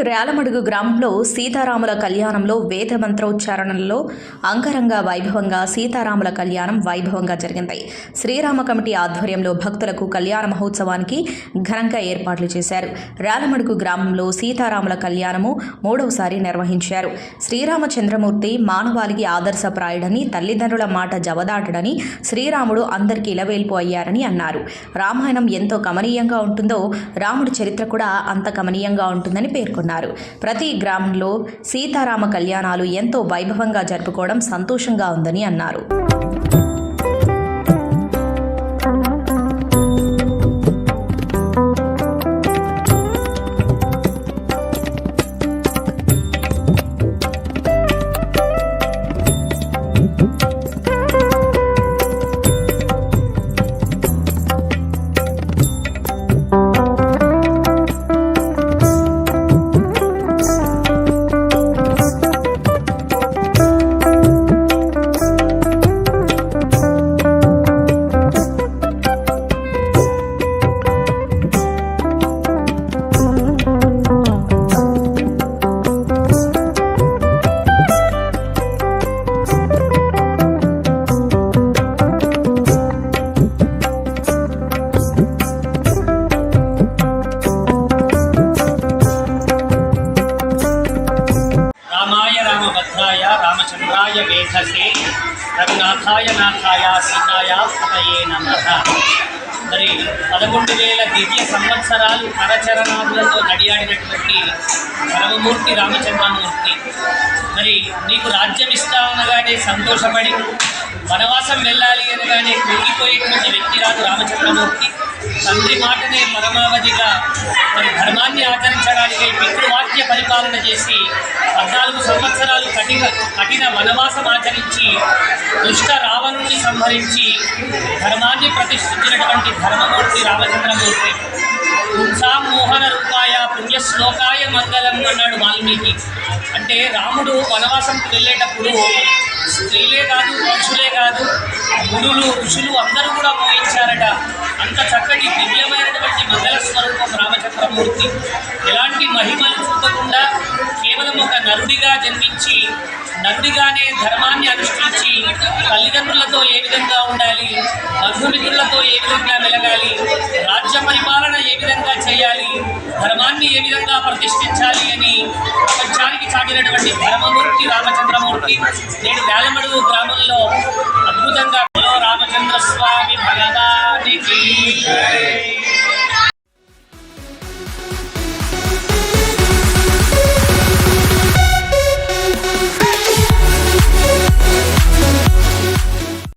రేలమడుగు గ్రామంలో సీతారాముల కళ్యాణంలో వేద మంత్రోచ్చారణలో అంగరంగ వైభవంగా సీతారాముల కళ్యాణం వైభవంగా జరిగింది. శ్రీరామ కమిటీ ఆధ్వర్యంలో భక్తులకు కళ్యాణ మహోత్సవానికి ఘనంగా ఏర్పాట్లు చేశారు. రేలమడుగు గ్రామంలో సీతారాముల కళ్యాణము మూడవసారి నిర్వహించారు. శ్రీరామచంద్రమూర్తి మానవాళికి ఆదర్శప్రాయుడని తల్లిదండ్రుల మాట జవదాటడని శ్రీరాముడు అందరికీ ఇలవేల్పు అయ్యారని అన్నారు. రామాయణం ఎంతో కమనీయంగా ఉంటుందో రాముడి చరిత్ర కూడా అంత కమనీయంగా ఉంటుందని పేర్కొన్నారు. ప్రతి గ్రామంలో సీతారామ కళ్యాణాలు ఎంతో వైభవంగా జరుపుకోవడం సంతోషంగా ఉందని అన్నారు. రామచంద్రాయ రఘునాథాయ నాథాయ సీతాయ సతయే నమ. మరి పదకొండు వేల దివ్య సంవత్సరాలు కరచరణాదులతో నడియాడినటువంటి పరమమూర్తి రామచంద్రమూర్తి. మరి నీకు రాజ్యం ఇస్తామనగానే సంతోషపడి వనవాసం వెళ్ళాలి అనగానే కృంగిపోయేటువంటి వ్యక్తి రాదు రామచంద్రమూర్తి. తండ్రి మాటనే పరమావధిగా మరి ధర్మాన్ని ఆచరించడానికి పితృవాక్య పరిపాలన చేసి పద్నాలుగు సంవత్సరాలు కఠిన కఠిన వనవాసం ఆచరించి దుష్ట రావణుని సంహరించి ధర్మాన్ని ప్రతిష్ఠించినటువంటి ధర్మమూర్తి రామచంద్రమూర్తి. పుంసాం మోహన రూపాయ పుణ్యశ్లోకాయ మంగళం అన్నాడు వాల్మీకి. అంటే రాముడు వనవాసంకి వెళ్ళేటప్పుడు స్త్రీలే కాదు పురుషులే కాదు గురులు ఋషులు అందరూ కూడా మోయించారట అంత చక్కటి దివ్యమైనటువంటి మంగళ స్వరూపం రామచంద్రమూర్తి. ఎలాంటి మహిమలు చూపకుండా కేవలం ఒక నరుడిగా జన్మించి నరుడిగానే ధర్మాన్ని అనుష్ఠించి తల్లిదండ్రులతో ఏ విధంగా ఉండాలి బంధుమిత్రులతో ఏ విధంగా మెలగాలి రాజ్య పరిపాలన ఏ విధంగా చేయాలి ధర్మాన్ని ఏ విధంగా ప్రతిష్ఠించాలి అని ప్రపంచానికి చాటినటువంటి ధర్మమూర్తి రామచంద్రమూర్తి నేడు వేలమడుగు గ్రామంలో అద్భుతంగా రామచంద్ర స్వామి భగవానికి Hey.